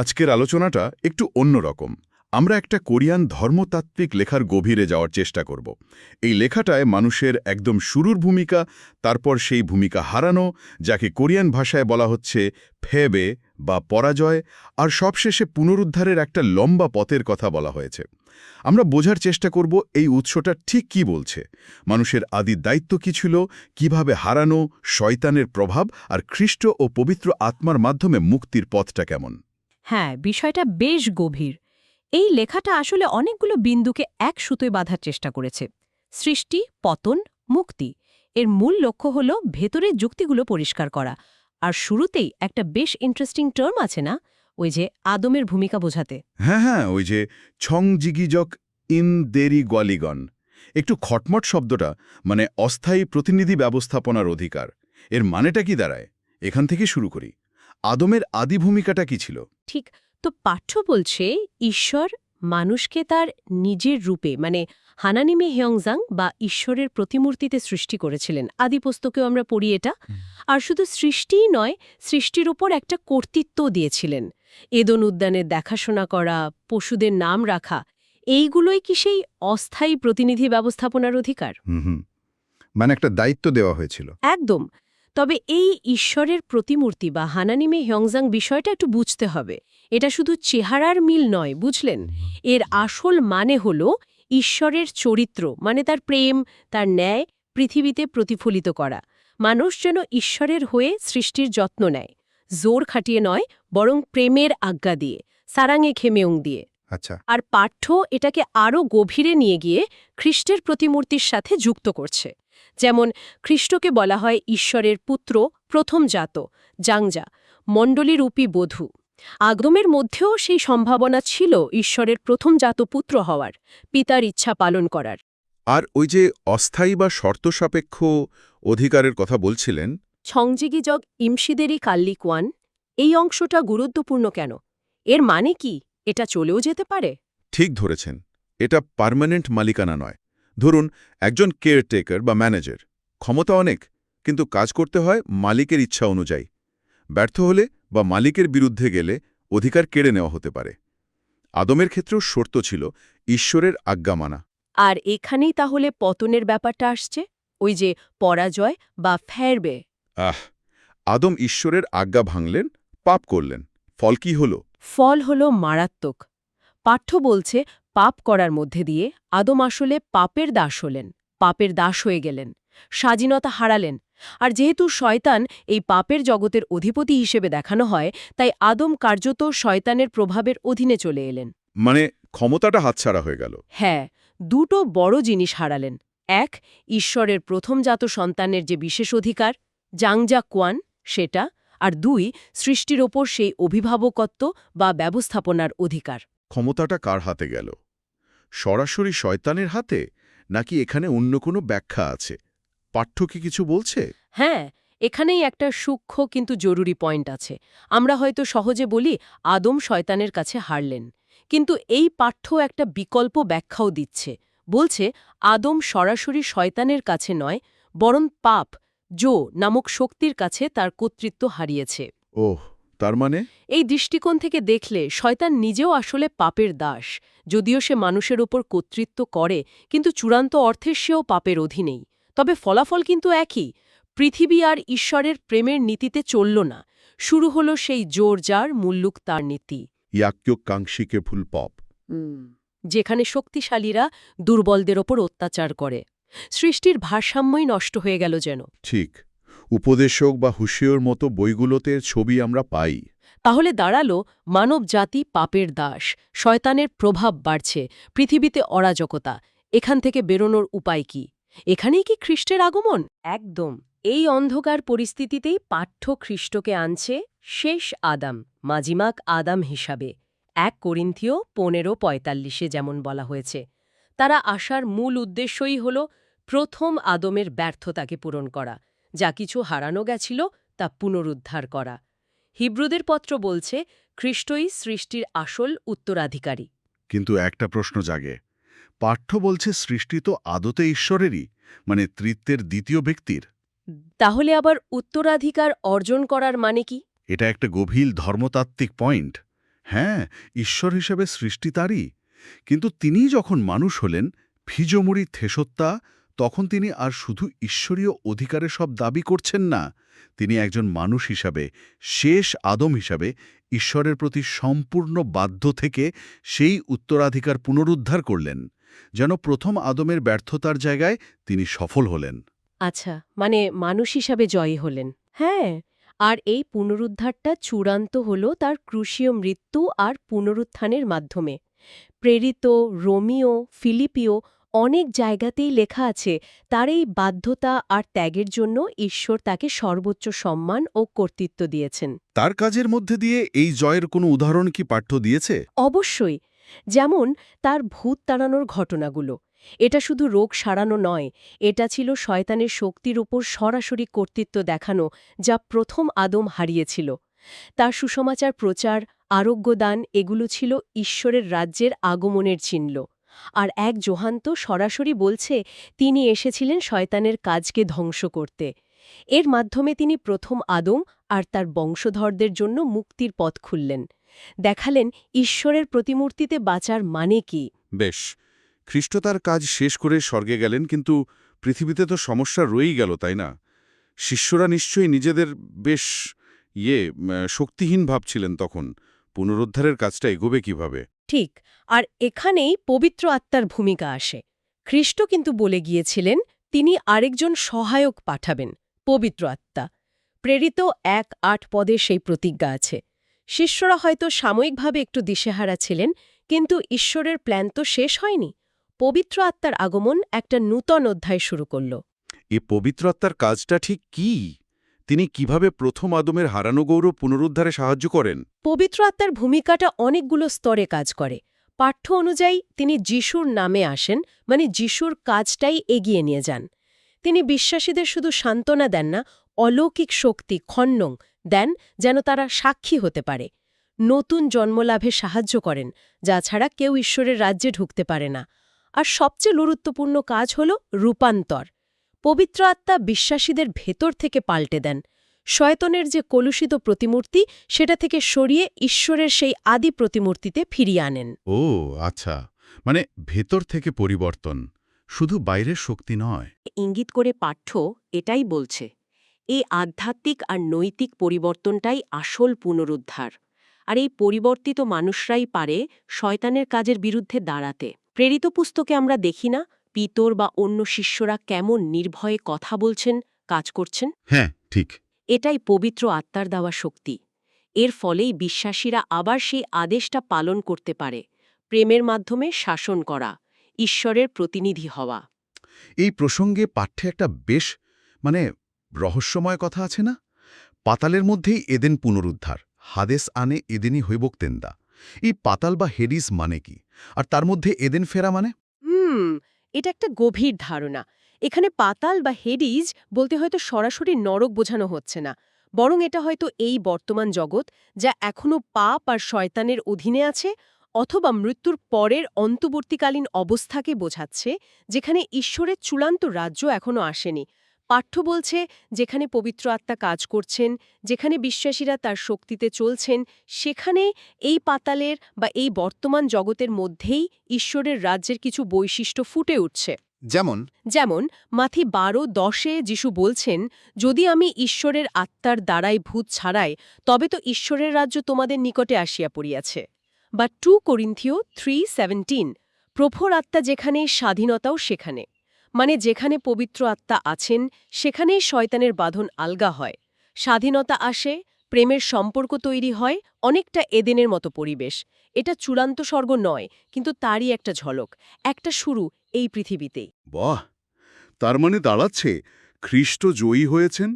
আজকের আলোচনাটা একটু অন্যরকম আমরা একটা কোরিয়ান ধর্মতাত্ত্বিক লেখার গভীরে যাওয়ার চেষ্টা করব। এই লেখাটায় মানুষের একদম শুরুর ভূমিকা, তারপর সেই ভূমিকা হারানো, যাকে কোরিয়ান ভাষায় বলা হচ্ছে ফেবে বা পরাজয়, আর সবশেষে পুনরুদ্ধারের একটা লম্বা পথের কথা বলা হয়েছে। আমরা বোঝার চেষ্টা করব এই উৎসটা ঠিক কি বলছে, মানুষের আদি দায়িত্ব কি ছিল, কীভাবে হারানো, শয়তানের প্রভাব, আর খ্রিস্ট ও পবিত্র আত্মার মাধ্যমে মুক্তির পথটা কেমন। হ্যাঁ বিষয়টা বেশ গভীর। এই লেখাটা আসলে অনেকগুলো বিন্দুকে এক সুতোয় বাঁধার চেষ্টা করেছে। সৃষ্টি, পতন, মুক্তি। এর মূল লক্ষ্য হল ভেতরের যুক্তিগুলো পরিষ্কার করা। আর শুরুতেই একটা বেশ ইন্টারেস্টিং টার্ম আছে না? ওই যে আদমের ভূমিকা বোঝাতে। হ্যাঁ হ্যাঁ ওই যে ছং জিগিজক ইন দেরি গ্বালিগন একটু খটমট শব্দটা মানে অস্থায়ী প্রতিনিধি ব্যবস্থাপনার অধিকার। এর মানেটা কি দাঁড়ায়? এখান থেকে শুরু করি। আদমের আদি ভূমিকাটা কি ছিল? ঠিক তো পাঠ্য বলছে ঈশ্বর মানুষকে তার নিজের রূপে মানে হানানিমে হেয়ংজাং বা ঈশ্বরের প্রতিমূর্তিতে সৃষ্টি করেছিলেন। আদি পুস্তকেও আমরা পড়ি এটা। আর শুধু সৃষ্টিই নয় সৃষ্টির ওপর একটা কর্তৃত্ব দিয়েছিলেন। এদন উদ্যানের দেখাশোনা করা পশুদের নাম রাখা এইগুলোই কি সেই অস্থায়ী প্রতিনিধি ব্যবস্থাপনার অধিকার? মানে একটা দায়িত্ব দেওয়া হয়েছিল। একদম। তবে এই ঈশ্বরের প্রতিমূর্তি বা হানানিমে হংজাং বিষয়টা একটু বুঝতে হবে। এটা শুধু চেহারার মিল নয় বুঝলেন? এর আসল মানে হল ঈশ্বরের চরিত্র মানে তার প্রেম তার ন্যায় পৃথিবীতে প্রতিফলিত করা। মানুষ যেন ঈশ্বরের হয়ে সৃষ্টির যত্ন নেয়। জোর খাটিয়ে নয় বরং প্রেমের আজ্ঞা দিয়ে সারাঙে খেমেউং দিয়ে। আচ্ছা। আর পাঠ্য এটাকে আরও গভীরে নিয়ে গিয়ে খ্রিস্টের প্রতিমূর্তির সাথে যুক্ত করছে। যেমন খ্রিস্টকে বলা হয় ঈশ্বরের পুত্র প্রথম জাত জাংজা মণ্ডলীরূপী বধূ। আগমের মধ্যেও সেই সম্ভাবনা ছিল ঈশ্বরের প্রথম জাত পুত্র হওয়ার পিতার ইচ্ছা পালন করার। আর ওই যে অস্থায়ী বা শর্ত সাপেক্ষ অধিকারের কথা বলছিলেন। ছংজিগিজগ ইমশিদেরই কাল্লিকওয়ান এই অংশটা গুরুত্বপূর্ণ কেন? এর মানে কি? এটা চলেও যেতে পারে? ঠিক ধরেছেন এটা পার্মানেন্ট মালিকানা নয়। ধরুন একজন কেয়ারটেকার বা ম্যানেজার ক্ষমতা অনেক কিন্তু কাজ করতে হয় মালিকের ইচ্ছা অনুযায়ী। ব্যর্থ হলে বা মালিকের বিরুদ্ধে গেলে অধিকার কেড়ে নেওয়া হতে পারে। আদমের ক্ষেত্রেও শর্ত ছিল ঈশ্বরের আজ্ঞা মানা। আর এখানেই তাহলে পতনের ব্যাপারটা আসছে? ওই যে পরাজয় বা ফেরবে। আহ আদম ঈশ্বরের আজ্ঞা ভাঙলেন পাপ করলেন। ফল কি হল? ফল হল মারাত্মক। পাঠ্য বলছে পাপ করার মধ্যে দিয়ে আদম আসলে পাপের দাস হলেন পাপের দাস হয়ে গেলেন স্বাধীনতা হারালেন। আর যেহেতু শয়তান এই পাপের জগতের অধিপতি হিসেবে দেখানো হয় তাই আদম কার্যত শয়তানের প্রভাবের অধীনে চলে এলেন। মানে ক্ষমতাটা হাতছাড়া হয়ে গেল। হ্যাঁ দুটো বড় জিনিস হারালেন। এক ঈশ্বরের প্রথমজাত সন্তানের যে বিশেষ অধিকার জাংজা কোয়ান সেটা। আর দুই সৃষ্টির ওপর সেই অভিভাবকত্ব বা ব্যবস্থাপনার অধিকার। ক্ষমতাটা কার হাতে গেল? সরাসরি শয়তানের হাতে? নাকি এখানে অন্য কোনো ব্যাখ্যা আছে? পাঠ্য কি কিছু বলছে? হ্যাঁ এখানেই একটা সূক্ষ্ম কিন্তু জরুরি পয়েন্ট আছে। আমরা হয়তো সহজে বলি আদম শয়তানের কাছে হারলেন। কিন্তু এই পাঠ্য একটা বিকল্প ব্যাখ্যাও দিচ্ছে। বলছে আদম সরাসরি শয়তানের কাছে নয় বরং পাপ জো নামক শক্তির কাছে তার কর্তৃত্ব হারিয়েছে। ওহ তার মানে? এই দৃষ্টিকোণ থেকে দেখলে শয়তান নিজেও আসলে পাপের দাস যদিও সে মানুষের ওপর কর্তৃত্ব করে কিন্তু চূড়ান্ত অর্থে সেও পাপের অধীনেই। তবে ফলাফল কিন্তু একই পৃথিবী আর ঈশ্বরের প্রেমের নীতিতে চলল না শুরু হল সেই জোর যার মুল্লুক তার নীতি। ইয়াক্যকাঙ্ক্ষীকে ফুল পপ যেখানে শক্তিশালীরা দুর্বলদের ওপর অত্যাচার করে সৃষ্টির ভারসাম্যই নষ্ট হয়ে গেল যেন। ঠিক। উপদেশক বা হুশিয়র মতো বইগুলোতে ছবি আমরা পাই। তাহলে দাঁড়াল মানব জাতি পাপের দাস, শয়তানের প্রভাব বাড়ছে, পৃথিবীতে অরাজকতা, এখান থেকে বেরোনোর উপায় কি? এখানেই কি খ্রিস্টের আগমন? একদম, এই অন্ধকার পরিস্থিতিতেই পাঠ্য খ্রিস্টকে আনছে শেষ আদাম, মাজিমাক আদাম হিসাবে। এক করিন্থীয় পনেরো পঁয়তাল্লিশে যেমন বলা হয়েছে, তারা আসার মূল উদ্দেশ্যই হল প্রথম আদমের ব্যর্থতাকে পূরণ করা। যা কিছু হারানো গেছিল তা পুনরুদ্ধার করা। হিব্রুদের পত্র বলছে খ্রিস্টই সৃষ্টির আসল উত্তরাধিকারী। কিন্তু একটা প্রশ্ন জাগে। পাঠ্য বলছে সৃষ্টি তো আদতে ঈশ্বরেরই মানে তৃত্বের দ্বিতীয় ব্যক্তির। তাহলে আবার উত্তরাধিকার অর্জন করার মানে কি? এটা একটা গভীর ধর্মতাত্ত্বিক পয়েন্ট। হ্যাঁ ঈশ্বর হিসেবে সৃষ্টি তারই। কিন্তু তিনি যখন মানুষ হলেন ফিজমুড়ি থেসত্তা তখন তিনি আর শুধু ঈশ্বরীয় অধিকারে সব দাবি করছেন না, তিনি একজন মানুষ হিসাবে, শেষ আদম হিসাবে, ঈশ্বরের প্রতি সম্পূর্ণ বাধ্য থেকে সেই উত্তরাধিকার পুনরুদ্ধার করলেন, যেন প্রথম আদমের ব্যর্থতার জায়গায় তিনি সফল হলেন। আচ্ছা মানে মানুষ হিসাবে জয়ী হলেন। হ্যাঁ আর এই পুনরুদ্ধারটা চূড়ান্ত হল তার ক্রুশীয় মৃত্যু আর পুনরুত্থানের মাধ্যমে। প্রেরিত রোমিও ফিলিপিও অনেক জায়গাতেই লেখা আছে তার এই বাধ্যতা আর ত্যাগের জন্য ঈশ্বর তাকে সর্বোচ্চ সম্মান ও কর্তৃত্ব দিয়েছেন। তার কাজের মধ্যে দিয়ে এই জয়ের কোনো উদাহরণ কি পাঠ্য দিয়েছে? অবশ্যই যেমন তার ভূত তাড়ানোর ঘটনাগুলো। এটা শুধু রোগ সারানো নয় এটা ছিল শয়তানের শক্তির উপর সরাসরি কর্তৃত্ব দেখানো যা প্রথম আদম হারিয়েছিল। তার সুসমাচার প্রচার আরোগ্যদান এগুলো ছিল ঈশ্বরের রাজ্যের আগমনের চিহ্ন। আর এক জোহান্ত সরাসরি বলছে, তিনি এসেছিলেন শয়তানের কাজকে ধ্বংস করতে। এর মাধ্যমে তিনি প্রথম আদম আর তার বংশধরদের জন্য মুক্তির পথ খুললেন। দেখালেন ঈশ্বরের প্রতিমূর্তিতে বাঁচার মানে কি। বেশ, খ্রিস্ট তার কাজ শেষ করে স্বর্গে গেলেন, কিন্তু পৃথিবীতে তো সমস্যা রয়েই গেল, তাই না? শিষ্যরা নিশ্চয়ই নিজেদের বেশ ইয়ে শক্তিহীন ভাবছিলেন তখন। পুনরুদ্ধারের কাজটা এগোবে কীভাবে? ঠিক, আর এখানেই পবিত্র আত্মার ভূমিকা আসে। খ্রিস্ট কিন্তু বলে গিয়েছিলেন, তিনি আরেকজন সহায়ক পাঠাবেন, পবিত্র আত্মা। প্রেরিত এক আট পদে সেই প্রতিজ্ঞা আছে। শিষ্যরা হয়তো সাময়িকভাবে একটু দিশেহারা ছিলেন, কিন্তু ঈশ্বরের প্ল্যান তো শেষ হয়নি। পবিত্র আত্মার আগমন একটা নূতন অধ্যায় শুরু করল। এ পবিত্র আত্মার কাজটা ঠিক কি? তিনি কীভাবে প্রথম আদমের হারানো গৌরব পুনরুদ্ধারে সাহায্য করেন? পবিত্র আত্মার ভূমিকাটা অনেকগুলো স্তরে কাজ করে। পাঠ্য অনুযায়ী তিনি যিশুর নামে আসেন মানে যিশুর কাজটাই এগিয়ে নিয়ে যান। তিনি বিশ্বাসীদের শুধু সান্ত্বনা দেন না, অলৌকিক শক্তি খন্নং দেন যেন তারা সাক্ষী হতে পারে। নতুন জন্মলাভে সাহায্য করেন, যা ছাড়া কেউ ঈশ্বরের রাজ্যে ঢুকতে পারে না। আর সবচেয়ে গুরুত্বপূর্ণ কাজ হল রূপান্তর। পবিত্র আত্মা বিশ্বাসীদের ভেতর থেকে পাল্টে দেন। শয়তনের যে কলুষিত প্রতিমূর্তি সেটা থেকে সরিয়ে ঈশ্বরের সেই আদি প্রতিমূর্তিতে ফিরিয়ে আনেন। ও আচ্ছা। মানে ভেতর থেকে পরিবর্তন শুধু বাইরের শক্তি নয়। ইঙ্গিত করে পাঠ্য এটাই বলছে এই আধ্যাত্মিক আর নৈতিক পরিবর্তনটাই আসল পুনরুদ্ধার আর এই পরিবর্তিত মানুষরাই পারে শয়তানের কাজের বিরুদ্ধে দাঁড়াতে। প্রেরিত পুস্তকে আমরা দেখি না পিতর বা অন্য শিষ্যরা কেমন নির্ভয়ে কথা বলছেন কাজ করছেন? হ্যাঁ ঠিক। এটাই পবিত্র আত্মার দেওয়া শক্তি। এর ফলেই বিশ্বাসীরা আবার সেই আদেশটা পালন করতে পারে প্রেমের মাধ্যমে শাসন করা ঈশ্বরের প্রতিনিধি হওয়া। এই প্রসঙ্গে পাঠ্যে একটা বেশ মানে রহস্যময় কথা আছে না? পাতালের মধ্যেই এদেন পুনরুদ্ধার হাদেস আনে এদেনই হৈবক্তেন্দা এই পাতাল বা হেডিস মানে কি? আর তার মধ্যে এদেন ফেরা মানে? হুম এটা একটা গভীর ধারণা। এখানে পাতাল বা হেডিজ বলতে হয়তো সরাসরি নরক বোঝানো হচ্ছে না। বরং এটা হয়তো এই বর্তমান জগৎ যা এখনও পাপ আর শয়তানের অধীনে আছে অথবা মৃত্যুর পরের অন্তবর্তীকালীন অবস্থাকে বোঝাচ্ছে, যেখানে ঈশ্বরের চূড়ান্ত রাজ্য এখনও আসেনি। পাঠ্য বলছে যেখানে পবিত্র আত্মা কাজ করছেন যেখানে বিশ্বাসীরা তার শক্তিতে চলছেন সেখানে এই পাতালের বা এই বর্তমান জগতের মধ্যেই ঈশ্বরের রাজ্যের কিছু বৈশিষ্ট্য ফুটে উঠছে। যেমন? যেমন মাথি বারো দশে যিশু বলছেন যদি আমি ঈশ্বরের আত্মার দ্বারাই ভূত ছাড়াই তবে তো ঈশ্বরের রাজ্য তোমাদের নিকটে আসিয়া পড়িয়াছে। বা টু করিন্থিও থ্রি সেভেন্টিন প্রভুর আত্মা যেখানে স্বাধীনতাও সেখানে। মানে যেখানে পবিত্র আত্মা আছেন সেখানেই শয়তানের বাঁধন আলগা হয়। স্বাধীনতা আসে প্রেমের সম্পর্ক তৈরি হয় অনেকটা এদেনের মতো পরিবেশ। এটা চূড়ান্ত স্বর্গ নয় কিন্তু তারই একটা ঝলক একটা শুরু এই পৃথিবীতেই। বাহ! তার মানে দাঁড়াচ্ছে খ্রিস্ট জয়ী হয়েছেন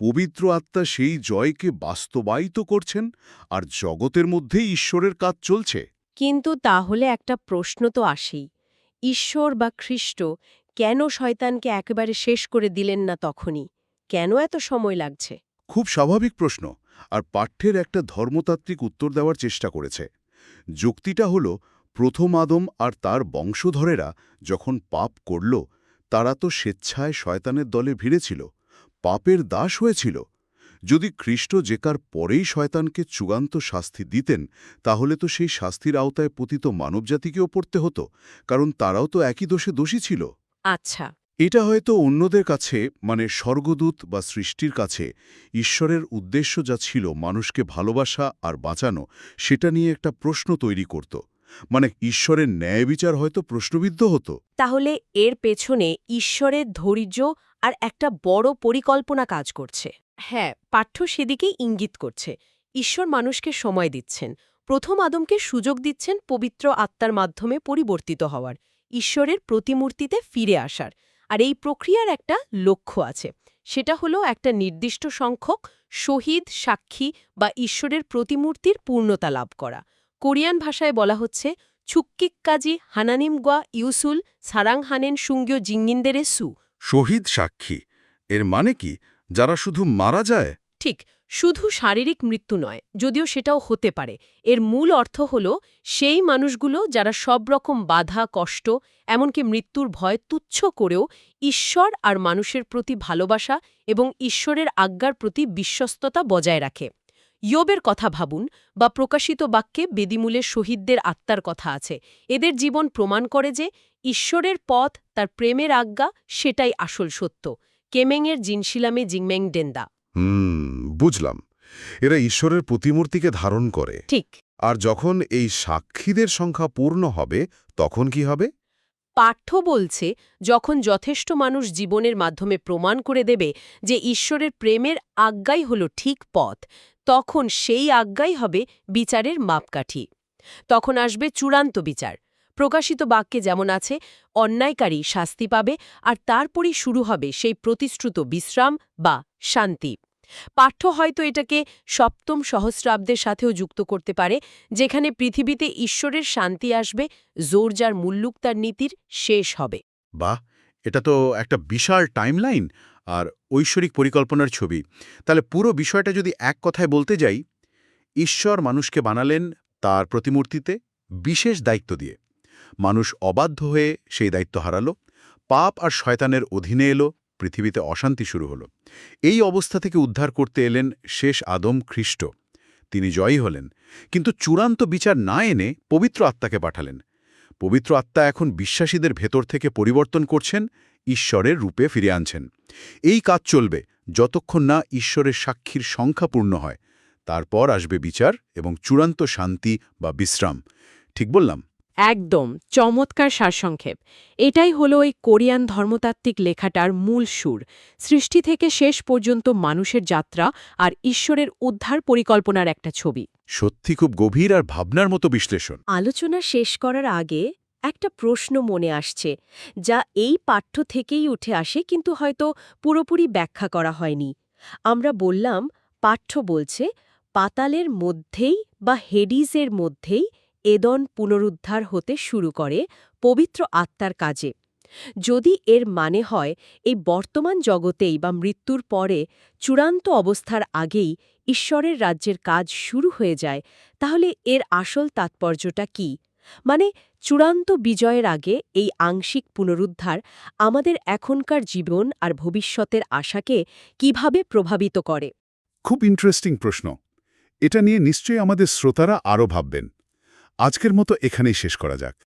পবিত্র আত্মা সেই জয়কে বাস্তবায়িত করছেন আর জগতের মধ্যেই ঈশ্বরের কাজ চলছে। কিন্তু তাহলে একটা প্রশ্ন তো আসেই ঈশ্বর বা খ্রিস্ট কেন শয়তানকে একেবারে শেষ করে দিলেন না তখনই? কেন এত সময় লাগছে? খুব স্বাভাবিক প্রশ্ন, আর পাঠ্যের একটা ধর্মতাত্ত্বিক উত্তর দেওয়ার চেষ্টা করেছে। যুক্তিটা হল, প্রথম আদম আর তার বংশধরেরা যখন পাপ করল, তারা তো স্বেচ্ছায় শয়তানের দলে ভিড়েছিল, পাপের দাস হয়েছিল। যদি খ্রিস্ট জেকার পরেই শয়তানকে চূড়ান্ত শাস্তি দিতেন, তাহলে তো সেই শাস্তির আওতায় পতিত মানবজাতিকেও পড়তে হতো, কারণ তারাও তো একই দোষে দোষী ছিল। আচ্ছা। এটা হয়তো অন্যদের কাছে মানে স্বর্গদূত বা সৃষ্টির কাছে ঈশ্বরের উদ্দেশ্য যা ছিল মানুষকে ভালোবাসা আর বাঁচানো সেটা নিয়ে একটা প্রশ্ন তৈরি করত। মানে ঈশ্বরের ন্যায় বিচার হয়তো প্রশ্নবিদ্ধ হতো। তাহলে এর পেছনে ঈশ্বরের ধৈর্য আর একটা বড় পরিকল্পনা কাজ করছে। হ্যাঁ পাঠ্য সেদিকেই ইঙ্গিত করছে। ঈশ্বর মানুষকে সময় দিচ্ছেন। প্রথম আদমকে সুযোগ দিচ্ছেন পবিত্র আত্মার মাধ্যমে পরিবর্তিত হওয়ার। ঈশ্বরের প্রতিমূর্তিতে ফিরে আসার। আর এই প্রক্রিয়ার একটা লক্ষ্য আছে। সেটা হলো একটা নির্দিষ্ট সংখ্যক শহীদ, সাক্ষী বা ঈশ্বরের প্রতিমূর্তির পূর্ণতা লাভ করা। কোরিয়ান ভাষায় বলা হচ্ছে ছুক্কিক্কাজি হানানিমগোয়া ইউসুল সারাং হানেন সুঙ্গীয় জিঙ্গিনদের সু। শহীদ সাক্ষী, এর মানে কি? যারা শুধু মারা যায় ঠিক, শুধু শারীরিক মৃত্যু নয়, যদিও সেটাও হতে পারে। এর মূল অর্থ হল, সেই মানুষগুলো যারা সব রকম বাধা, কষ্ট, এমনকি মৃত্যুর ভয় তুচ্ছ করেও ঈশ্বর আর মানুষের প্রতি ভালোবাসা এবং ঈশ্বরের আজ্ঞার প্রতি বিশ্বস্ততা বজায় রাখে। ইয়োবের কথা ভাবুন বা প্রকাশিত বাক্যে বেদিমূলের শহীদদের আত্মার কথা আছে। এদের জীবন প্রমাণ করে যে, ঈশ্বরের পথ, তার প্রেমের আজ্ঞা, সেটাই আসল সত্য। কেমেংয়ের জিনশিলামে জিংমেং ডেন্দা। হুম বুঝলাম। এরা ঈশ্বরের প্রতিমূর্তিকে ধারণ করে। ঠিক। আর যখন এই সাক্ষীদের সংখ্যা পূর্ণ হবে তখন কি হবে? পাঠ্য বলছে যখন যথেষ্ট মানুষ জীবনের মাধ্যমে প্রমাণ করে দেবে যে ঈশ্বরের প্রেমের আজ্ঞাই হল ঠিক পথ তখন সেই আজ্ঞাই হবে বিচারের মাপকাঠি। তখন আসবে চূড়ান্ত বিচার। প্রকাশিত বাক্যে যেমন আছে অন্যায়কারী শাস্তি পাবে আর তারপরই শুরু হবে সেই প্রতিশ্রুত বিশ্রাম বা শান্তি। পাঠ্য হয়তো এটাকে সপ্তম সহস্রাব্দের সাথেও যুক্ত করতে পারে, যেখানে পৃথিবীতে ঈশ্বরের শান্তি আসবে, জোর যার মুল্লুক তার নীতির শেষ হবে। বাহ! এটা তো একটা বিশাল টাইমলাইন আর ঐশ্বরিক পরিকল্পনার ছবি। তাহলে পুরো বিষয়টা যদি এক কথায় বলতে যাই, ঈশ্বর মানুষকে বানালেন তার প্রতিমূর্তিতে বিশেষ দায়িত্ব দিয়ে। মানুষ অবাধ্য হয়ে সেই দায়িত্ব হারালো, পাপ আর শয়তানের অধীনে এলো পৃথিবীতে অশান্তি শুরু হলো। এই অবস্থা থেকে উদ্ধার করতে এলেন শেষ আদম খ্রিস্ট। তিনি জয়ী হলেন। কিন্তু চূড়ান্ত বিচার না এনে পবিত্র আত্মাকে পাঠালেন। পবিত্র আত্মা এখন বিশ্বাসীদের ভেতর থেকে পরিবর্তন করছেন, ঈশ্বরের রূপে ফিরে আনছেন। এই কাজ চলবে যতক্ষণ না ঈশ্বরের সাক্ষীর সংখ্যা পূর্ণ হয়। তারপর আসবে বিচার এবং চূড়ান্ত শান্তি বা বিশ্রাম। ঠিক বললাম? একদম চমৎকার সারসংক্ষেপ। এটাই হলো এই কোরিয়ান ধর্মতাত্ত্বিক লেখাটার মূল সুর। সৃষ্টি থেকে শেষ পর্যন্ত মানুষের যাত্রা আর ঈশ্বরের উদ্ধার পরিকল্পনার একটা ছবি। সত্যি খুব গভীর আর ভাবনার মতো বিশ্লেষণ। আলোচনা শেষ করার আগে একটা প্রশ্ন মনে আসছে যা এই পাঠ্য থেকেই উঠে আসে কিন্তু হয়তো পুরোপুরি ব্যাখ্যা করা হয়নি। আমরা বললাম পাঠ্য বলছে পাতালের মধ্যেই বা হেডিসের মধ্যেই এদন পুনরুদ্ধার হতে শুরু করে পবিত্র আত্মার কাজে। যদি এর মানে হয়, এই বর্তমান জগতেই বা মৃত্যুর পরে চূড়ান্ত অবস্থার আগেই ঈশ্বরের রাজ্যের কাজ শুরু হয়ে যায়, তাহলে এর আসল তাৎপর্যটা কি? মানে চূড়ান্ত বিজয়ের আগে এই আংশিক পুনরুদ্ধার আমাদের এখনকার জীবন আর ভবিষ্যতের আশাকে কীভাবে প্রভাবিত করে? খুব ইন্টারেস্টিং প্রশ্ন। এটা নিয়ে নিশ্চয়ই আমাদের শ্রোতারা আরও ভাববেন। আজকের মতো এখানেই শেষ করা যাক।